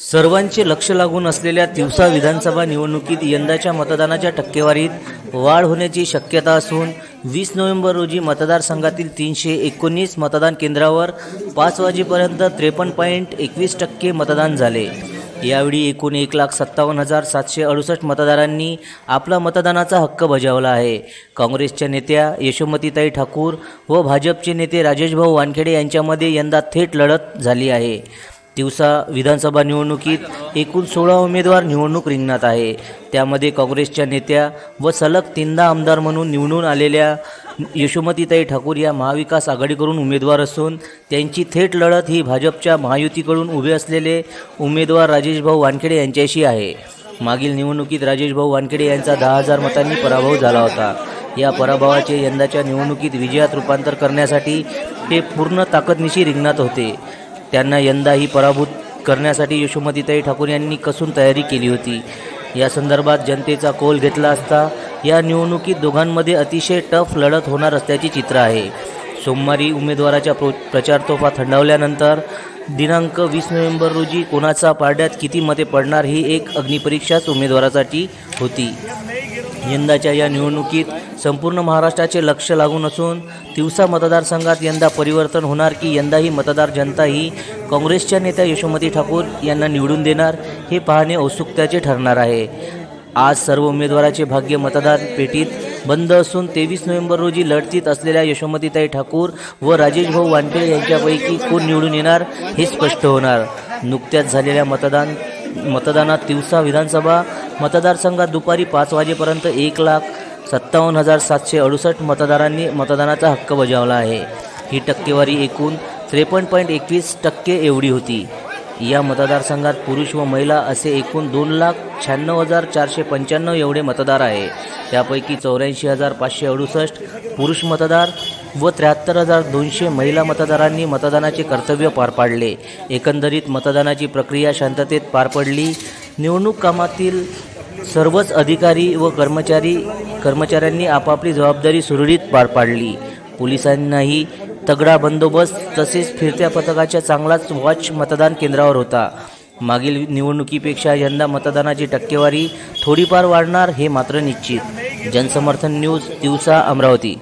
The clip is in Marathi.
सर्वांचे लक्ष लागून असलेल्या तिवसा विधानसभा निवडणुकीत यंदाच्या मतदानाच्या टक्केवारीत वाढ होण्याची शक्यता असून वीस नोव्हेंबर रोजी मतदारसंघातील तीनशे एकोणीस मतदान केंद्रावर पाच वाजेपर्यंत त्रेपन्न पॉईंट एकवीस टक्के मतदान झाले. यावेळी एकूण एक लाख सत्तावन्न हजार सातशे अडुसष्ट मतदारांनी आपला मतदानाचा हक्क बजावला आहे. काँग्रेसच्या नेत्या यशोमतीताई ठाकूर व भाजपचे नेते राजेशभाऊ वानखेडे यांच्यामध्ये यंदा थेट लढत झाली आहे. दिवसा विधानसभा निवडणुकीत एकूण सोळा उमेदवार निवडणूक रिंगणात आहे. त्यामध्ये काँग्रेसच्या नेत्या व सलग तीनदा आमदार म्हणून निवडून आलेल्या यशोमतीताई ठाकूर या महाविकास आघाडीकडून उमेदवार असून त्यांची थेट लढत ही भाजपच्या महायुतीकडून उभे असलेले उमेदवार राजेशभाऊ वानखेडे यांच्याशी आहे. मागील निवडणुकीत राजेशभाऊ वानखेडे यांचा दहा हजार मतांनी पराभव झाला होता. या पराभवाचे यंदाच्या निवडणुकीत विजयात रूपांतर करण्यासाठी ते पूर्ण ताकदनिशी रिंगणात होते. त्यांना यंदाही पराभूत करण्यासाठी यशोमतीताई ठाकूर यांनी कसून तयारी केली होती. या संदर्भात जनतेचा कौल घेतला असता या निवडणुकीत दोघांमध्ये अतिशय टफ लढत होणार असल्याचे चित्र आहे. सोमवारी उमेदवाराच्या प्रो प्रचारतोफा थंडावल्यानंतर दिनांक वीस नोव्हेंबर रोजी कोणाचा पारड्यात किती मते पडणार ही एक अग्निपरीक्षाच उमेदवारासाठी होती. यंदाच्या या निवडणुकीत संपूर्ण महाराष्ट्राचे लक्ष लागून असून तिवसा मतदारसंघात यंदा परिवर्तन होणार की यंदाही मतदार जनता ही काँग्रेसच्या नेत्या यशोमती ठाकूर यांना निवडून देणार हे पाहणे औत्सुकत्याचे ठरणार आहे. आज सर्व उमेदवाराचे भाग्य मतदार पेटीत बंद असून तेवीस नोव्हेंबर रोजी लढतीत असलेल्या यशोमतीताई ठाकूर व राजेश भाऊ वानखेडे यांच्यापैकी कोण निवडून येणार हे स्पष्ट होणार. नुकत्याच झालेल्या मतदान मतदानात तिवसा विधानसभा मतदारसंघात दुपारी पाच वाजेपर्यंत एक लाख सत्तावन्न हजार सातशे अडुसष्ट मतदारांनी मतदानाचा हक्क बजावला आहे. ही टक्केवारी एकूण त्रेपन्न पॉईंट एकवीस टक्के एवढी होती. या मतदारसंघात पुरुष व महिला असे एकूण दोन लाख शहाण्णव हजार चारशे पंच्याण्णव एवढे मतदार आहे. त्यापैकी चौऱ्याऐंशी हजार पाचशे अडुसष्ट पुरुष मतदार व त्र्याहत्तर हजार दोनशे महिला मतदारांनी मतदानाचे कर्तव्य पार पाडले. एकंदरीत मतदानाची प्रक्रिया शांततेत पार पडली. निवडणूक कामातील सर्वच अधिकारी व कर्मचारी कर्मचाऱ्यांनी आपापली जबाबदारी सुरळीत पार पाडली. पोलिसांनाही तगडा बंदोबस्त तसेच फिरत्या पथकाच्या चांगलाच वॉच मतदान केंद्रावर होता. मागील निवडणुकीपेक्षा यंदा मतदानाची टक्केवारी थोडीफार वाढणार हे मात्र निश्चित. जनसमर्थन न्यूज दिवसा अमरावती.